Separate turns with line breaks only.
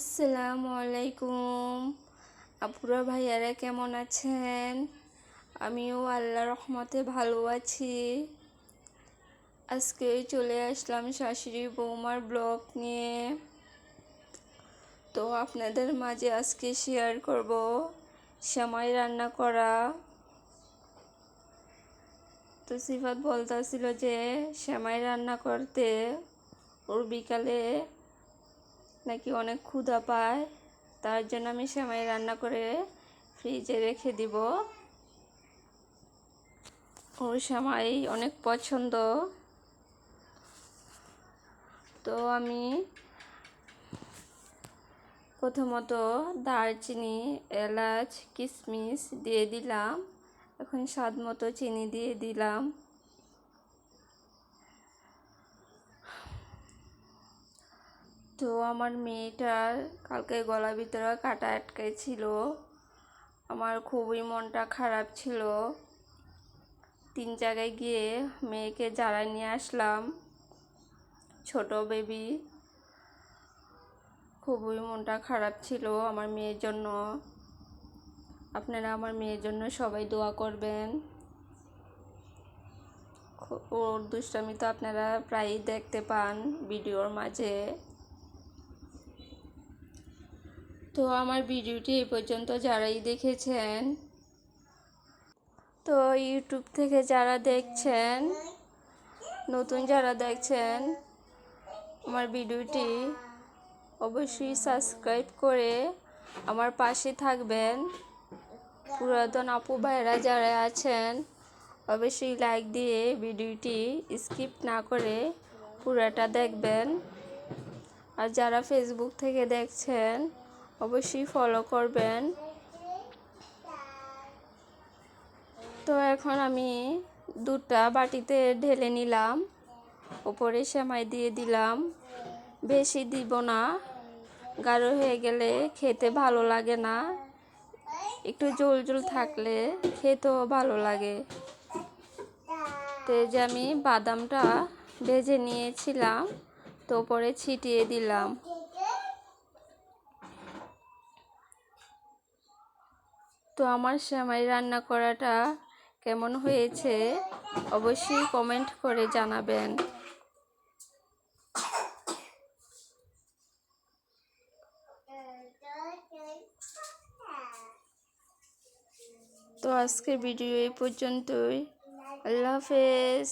আসসালামু আলাইকুম আপুরা ভাইয়ারা কেমন আছেন? আমিও আল্লাহ রহমতে ভালো আছি। আজকে চলে আসলাম শাশুড়ি বৌমার ব্লগ নিয়ে। তো আপনাদের মাঝে আজকে শেয়ার করব সেমাই রান্না করা। তো সিফাত বলতেছিল যে সেমাই রান্না করতে ওর বিকালে নাকি অনেক ক্ষুধা পায়, তার জন্য আমি সেমাই রান্না করে ফ্রিজে রেখে দিব। ওর সেমাই অনেক পছন্দ। তো আমি প্রথমত দারচিনি, এলাচ কিশমিশ দিয়ে দিলাম। এখন স্বাদ মতো চিনি দিয়ে দিলাম। তো আমার মেয়েটার কালকে গলা ভিতরে কাটা আটকাই ছিল আমার খুবই মনটা খারাপ ছিল। তিন জায়গায় গিয়ে মেয়েকে জ্বালায় নিয়ে আসলাম। ছোট বেবি খুবই মনটা খারাপ ছিল আমার মেয়ের জন্য। আপনারা আমার মেয়ের জন্য সবাই দোয়া করবেন। ওর দুষ্টামি তো আপনারা প্রায়ই দেখতে পান ভিডিওর মাঝে। তো আমার ভিডিওটি এই পর্যন্ত যারাই দেখেছেন, তো ইউটিউব থেকে যারা দেখছেন, নতুন যারা দেখছেন, আমার ভিডিওটি অবশ্যই সাবস্ক্রাইব করে আমার পাশে থাকবেন। পুরাতন আপু ভাইরা যারা আছেন, অবশ্যই লাইক দিয়ে ভিডিওটি স্কিপ না করে পুরাটা দেখবেন। আর যারা ফেসবুক থেকে দেখছেন অবশ্যই ফলো করবেন। তো এখন আমি দুধটা বাটিতে ঢেলে নিলাম। ওপরে সেমাই দিয়ে দিলাম। বেশি দিব না। গাঢ় হয়ে গেলে খেতে ভালো লাগে না। একটু জল জল থাকলে খেতেও ভালো লাগে। তো যে আমি বাদামটা ভেজে নিয়েছিলাম, তো পরে ছিটিয়ে দিলাম। তো আমার সেমাই রান্না করাটা কেমন হয়েছে অবশ্যই কমেন্ট করে জানাবেন। তো আজকের ভিডিও এই পর্যন্তই। আল্লাহ হাফেজ।